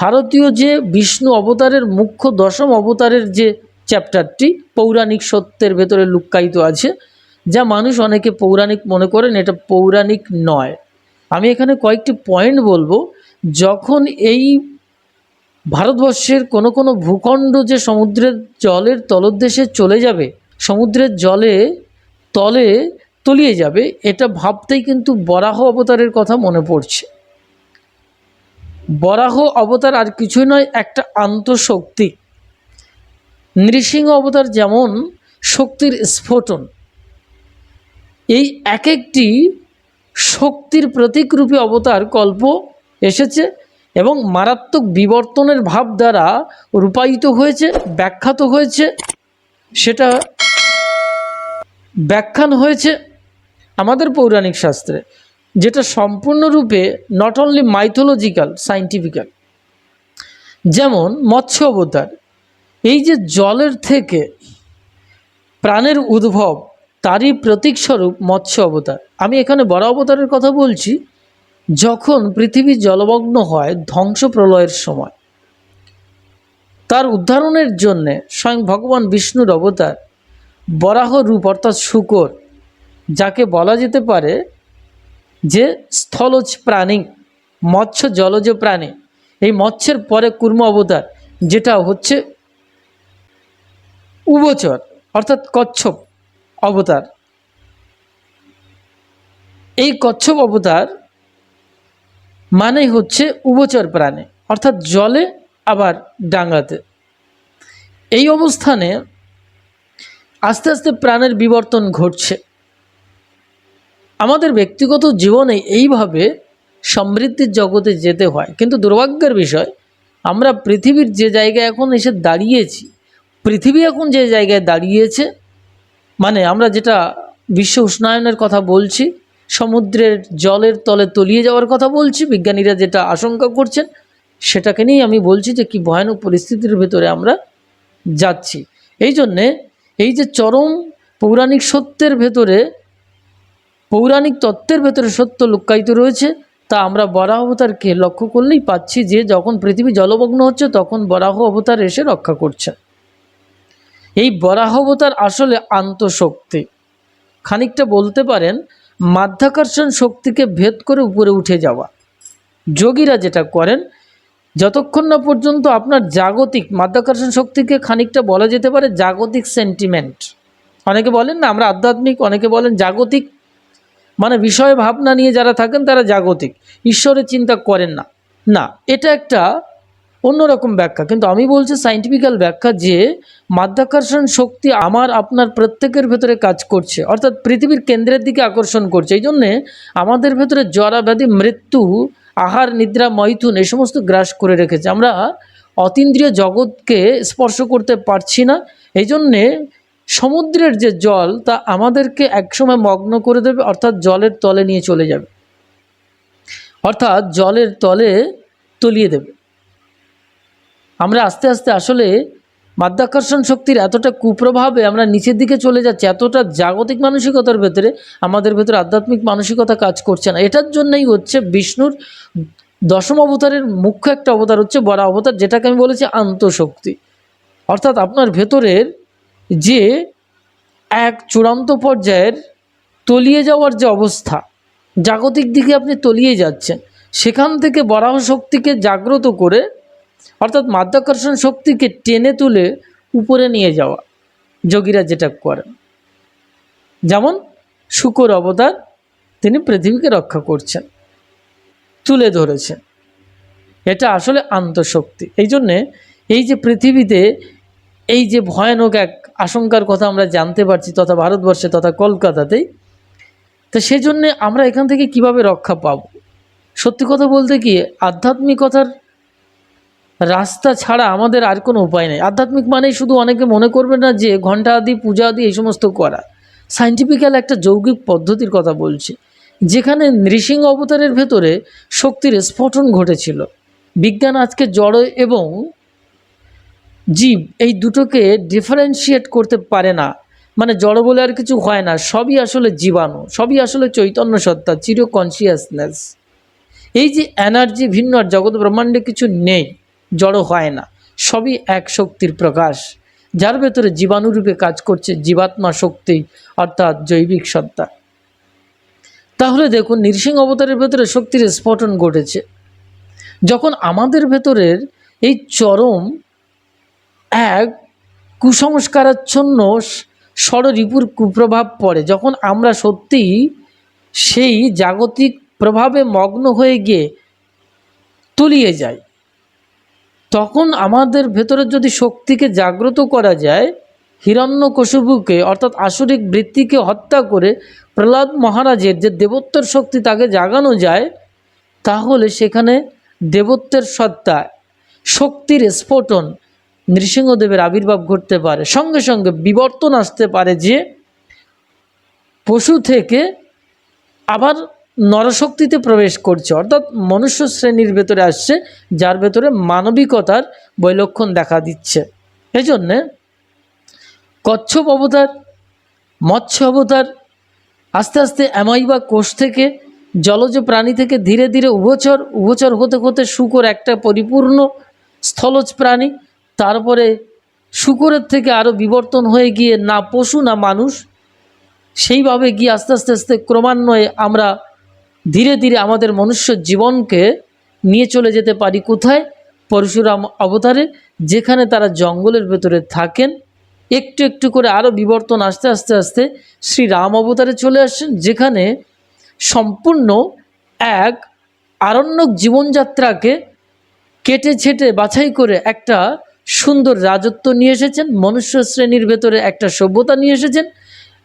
ভারতীয় যে বিষ্ণু অবতারের মুখ্য দশম অবতারের যে চ্যাপ্টারটি, পৌরাণিক সত্যের ভেতরে লুক্কায়িত আছে, যা মানুষ অনেকে পৌরাণিক মনে করেন এটা পৌরাণিক নয়। আমি এখানে কয়েকটি পয়েন্ট বলব। যখন এই ভারতবর্ষের কোনো কোনো ভূখণ্ড যে সমুদ্রের জলের তলদেশে চলে যাবে, সমুদ্রের জলে তলে তলিয়ে যাবে, এটা ভাবতেই কিন্তু বরাহ অবতারের কথা মনে পড়ছে। বরাহ অবতার আর কিছুই নয়, একটা আন্তঃশক্তি। নৃসিংহ অবতার যেমন শক্তির স্ফোটন, এই এক একটি শক্তির প্রতীকরূপী অবতার কল্প এসেছে এবং মারাত্মক বিবর্তনের ভাব দ্বারা রূপায়িত হয়েছে, ব্যাখ্যাত হয়েছে। সেটা ব্যাখ্যান হয়েছে আমাদের পৌরাণিক শাস্ত্রে। যেটা সম্পূর্ণরূপে নট অনলি মাইথোলজিক্যাল সাইন্টিফিক্যাল যেমন মৎস্য অবতার, এই যে জলের থেকে প্রাণের উদ্ভব, তারই প্রতীকস্বরূপ মৎস্য অবতার। আমি এখানে বড় অবতারের কথা বলছি, যখন পৃথিবী জলমগ্ন হয় ধ্বংস প্রলয়ের সময়। তার উদ্ধারণের জন্যে স্বয়ং ভগবান বিষ্ণুর অবতার বরাহ রূপ অর্থাৎ শুকর, যাকে বলা যেতে পারে যে স্থলজ প্রাণী, মৎস্য জলজ প্রাণী, এই মৎস্যের পরে কুর্ম অবতার, যেটা হচ্ছে উবচর অর্থাৎ কচ্ছপ অবতার। এই কচ্ছপ অবতার মানেই হচ্ছে উবচর প্রাণী, অর্থাৎ জলে, আবার ডাঙ্গাতে। এই অবস্থানে আস্তে আস্তে প্রাণের বিবর্তন ঘটছে। আমাদের ব্যক্তিগত জীবনে এইভাবে সমৃদ্ধির জগতে যেতে হয়। কিন্তু দুর্ভাগ্যের বিষয়, আমরা পৃথিবীর যে জায়গায় এখন এসে দাঁড়িয়েছি, পৃথিবী এখন যে জায়গায় দাঁড়িয়েছে মানে আমরা যেটা বিশ্ব উষ্ণায়নের কথা বলছি, সমুদ্রের জলের তলে তলিয়ে যাওয়ার কথা বলছি, বিজ্ঞানীরা যেটা আশঙ্কা করছেন, সেটাকে নিয়েই আমি বলছি যে কি ভয়ানক পরিস্থিতির ভেতরে আমরা যাচ্ছি। এই জন্যে এই যে চরম পৌরাণিক সত্যের ভেতরে পৌরাণিক তত্ত্বের ভেতরে সত্য লুক্কায়িত রয়েছে, তা আমরা বরাহ অবতারকে লক্ষ্য করলেই পাচ্ছি যে যখন পৃথিবী জলমগ্ন হচ্ছে, তখন বরাহ অবতার এসে রক্ষা করছে। এই বরাহ অবতার আসলে আন্তঃশক্তি। খানিকটা বলতে পারেন, মাধ্যাকর্ষণ শক্তিকে ভেদ করে উপরে উঠে যাওয়া। যোগীরা যেটা করেন, যতক্ষণ না পর্যন্ত আপনার জাগতিক মাধ্যাকর্ষণ শক্তিকে খানিকটা বলা যেতে পারে জাগতিক সেন্টিমেন্ট। অনেকে বলেন না, আমরা আধ্যাত্মিক, অনেকে বলেন জাগতিক। মানে বিষয় ভাবনা নিয়ে যারা থাকেন তারা জাগতিক। ঈশ্বরের চিন্তা করেন না। না, এটা একটা অন্যরকম ব্যাখ্যা। কিন্তু আমি বলছি সাইন্টিফিক্যাল ব্যাখ্যা যে মাধ্যাকর্ষণ শক্তি আমার, আপনার প্রত্যেকের ভেতরে কাজ করছে। অর্থাৎ পৃথিবীর কেন্দ্রের দিকে আকর্ষণ করছে। এই জন্যে আমাদের ভেতরে জরা ব্যাধি, মৃত্যু, আহার, নিদ্রা, মৈথুন এ সমস্ত গ্রাস করে রেখেছে। আমরা অতীন্দ্রিয় জগৎকে স্পর্শ করতে পারছি না। এই জন্যে সমুদ্রের যে জল, তা আমাদেরকে একসময় মগ্ন করে দেবে, অর্থাৎ জলের তলে নিয়ে চলে যাবে। অর্থাৎ জলের তলে তলিয়ে দেবে। আমরা আস্তে আস্তে আসলে মাধ্যাকর্ষণ শক্তির এতটা কুপ্রভাবে আমরা নিচের দিকে চলে যাচ্ছি, এতটা জাগতিক মানসিকতার ভেতরে আমাদের ভেতরে আধ্যাত্মিক মানসিকতা কাজ করছে না। এটার জন্যই হচ্ছে বিষ্ণুর দশম অবতারের মুখ্য একটা অবতার হচ্ছে বড় অবতার, যেটাকে আমি বলেছি আন্তঃশক্তি। অর্থাৎ আপনার ভেতরের যে এক চূড়ান্ত পর্যায়ের তলিয়ে যাওয়ার যে অবস্থা, জাগতিক দিকে আপনি তলিয়ে যাচ্ছেন, সেখান থেকে বরাহ শক্তিকে জাগ্রত করে, অর্থাৎ মাধ্যাকর্ষণ শক্তিকে টেনে তুলে উপরে নিয়ে যাওয়া, যোগীরা যেটা করেন। যেমন শুকর অবতার তিনি পৃথিবীকে রক্ষা করছেন, তুলে ধরেছেন। এটা আসলে আন্তঃশক্তি। এই জন্যে এই যে পৃথিবীতে এই যে ভয়ানক এক আশঙ্কার কথা আমরা জানতে পারছি, তথা ভারতবর্ষে, তথা কলকাতাতেই, তো সেই জন্যে আমরা এখান থেকে কীভাবে রক্ষা পাব? সত্যি কথা বলতে কি, আধ্যাত্মিকতার রাস্তা ছাড়া আমাদের আর কোনো উপায় নেই। আধ্যাত্মিক মানেই শুধু অনেকে মনে করবে না যে ঘণ্টা আদি, পূজা আদি, এই সমস্ত করা। সাইন্টিফিক্যাল একটা যৌগিক পদ্ধতির কথা বলছি, যেখানে নৃসিংহ অবতারের ভেতরে শক্তির স্ফোটন ঘটেছিল। বিজ্ঞান আজকে জড় এবং জীব এই দুটোকে ডিফারেন্সিয়েট করতে পারে না। মানে জড় বলে আর কিছু হয় না, সবই আসলে জীবাণু, সবই আসলে চৈতন্য সত্তা, চির কনসিয়াসনেস এই যে এনার্জি ভিন্ন আর জগৎ ব্রহ্মাণ্ডে কিছু নেই, জড়ো হয় না, সবই এক শক্তির প্রকাশ। যার ভেতরে জীবাণুরূপে কাজ করছে, জীবাত্মা শক্তি অর্থাৎ জৈবিক সত্তা। তাহলে দেখুন, নৃসিংহ অবতারের ভেতরে শক্তির স্ফোটন ঘটেছে। যখন আমাদের ভেতরের এই চরম এক কুসংস্কারাচ্ছন্ন ষড়রিপুর কুপ্রভাব পড়ে। যখন আমরা সত্যিই সেই জাগতিক প্রভাবে মগ্ন হয়ে গিয়ে তলিয়ে যাই, তখন আমাদের ভেতরে যদি শক্তিকে জাগ্রত করা যায়, হিরণ্যকশুপুকে, অর্থাৎ আসরিক বৃত্তিকে হত্যা করে প্রহ্লাদ মহারাজের যে দেবত্বর শক্তি তাকে জাগানো যায়, তাহলে সেখানে দেবত্বের সত্তা, শক্তির স্ফোটন নৃসিংহদেবের আবির্ভাব ঘটতে পারে। সঙ্গে সঙ্গে বিবর্তন আসতে পারে যে পশু থেকে আবার নরশক্তিতে প্রবেশ করছে। অর্থাৎ মনুষ্য শ্রেণির ভেতরে আসছে, যার ভেতরে মানবিকতার বৈলক্ষণ দেখা দিচ্ছে। এই জন্যে কচ্ছপ অবতার, মৎস্য অবতার, আস্তে আস্তে অ্যামাইবা কোষ থেকে, জলজ প্রাণী থেকে ধীরে ধীরে উভচর উভচর হতে হতে শুকর একটা পরিপূর্ণ স্থলজ প্রাণী তারপরে শুকরের থেকে আরও বিবর্তন হয়ে গিয়ে না পশু, না মানুষ, সেইভাবে গিয়ে আস্তে আস্তে আস্তে ক্রমান্বয়ে আমরা ধীরে ধীরে আমাদের মনুষ্য জীবনকে নিয়ে চলে যেতে পারি। কোথায়? পরশুরাম অবতারে, যেখানে তারা জঙ্গলের ভেতরে থাকেন। একটু একটু করে আরও বিবর্তন আস্তে আস্তে আস্তে শ্রী রাম অবতারে চলে আসছেন, যেখানে সম্পূর্ণ এক আরণ্যক জীবনযাত্রাকে কেটে ছেটে বাছাই করে একটা সুন্দর রাজত্ব নিয়ে এসেছেন, মনুষ্য শ্রেণির ভেতরে একটা সভ্যতা নিয়ে এসেছেন,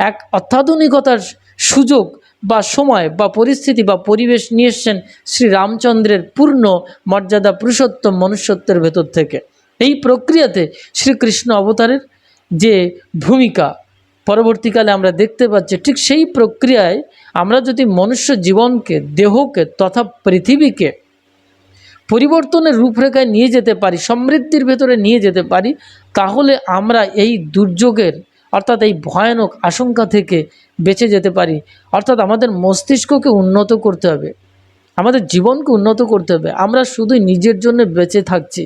এক অত্যাধুনিকতার সুযোগ বা সময় বা পরিস্থিতি বা পরিবেশ নিয়ে এসছেন শ্রী রামচন্দ্রের পূর্ণ মর্যাদা পুরুষোত্তম মনুষ্যত্বের ভেতর থেকে। এই প্রক্রিয়াতে শ্রীকৃষ্ণ অবতারের যে ভূমিকা পরবর্তীকালে আমরা দেখতে পাচ্ছি, ঠিক সেই প্রক্রিয়ায় আমরা যদি মনুষ্য জীবনকে, দেহকে তথা পৃথিবীকে পরিবর্তনের রূপরেখায় নিয়ে যেতে পারি, সমৃদ্ধির ভেতরে নিয়ে যেতে পারি, তাহলে আমরা এই দুর্যোগের, অর্থাৎ এই ভয়ানক আশঙ্কা থেকে বেঁচে যেতে পারি। অর্থাৎ আমাদের মস্তিষ্ককে উন্নত করতে হবে, আমাদের জীবনকে উন্নত করতে হবে। আমরা শুধুই নিজের জন্য বেঁচে থাকছি,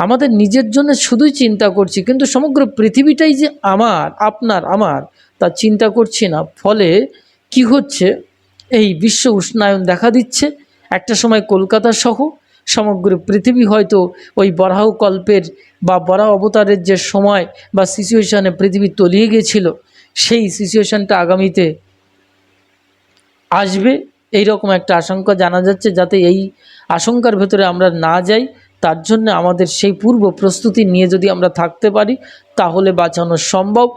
আমাদের নিজের জন্য শুধুই চিন্তা করছি, কিন্তু সমগ্র পৃথিবীটাই যে আমার, আপনার, আমার, তা চিন্তা করছি না। ফলে কি হচ্ছে? এই বিশ্ব উষ্ণায়ন দেখা দিচ্ছে। একটা সময় কলকাতা সহ সমগ্র পৃথিবী হয়তো ওই বরাহ কল্পের বা বরাহ অবতারের যে সময় বা সিচুয়েশানে পৃথিবী তলিয়ে গেছিল, সেই সিচুয়েশানটা আগামীতে আসবে। এই রকম একটা আশঙ্কা জানা যাচ্ছে যাতে এই আশঙ্কার ভেতরে আমরা না যাই। তার জন্য আমাদের সেই পূর্ব প্রস্তুতি নিয়ে যদি আমরা থাকতে পারি, তাহলে বাঁচানো সম্ভব।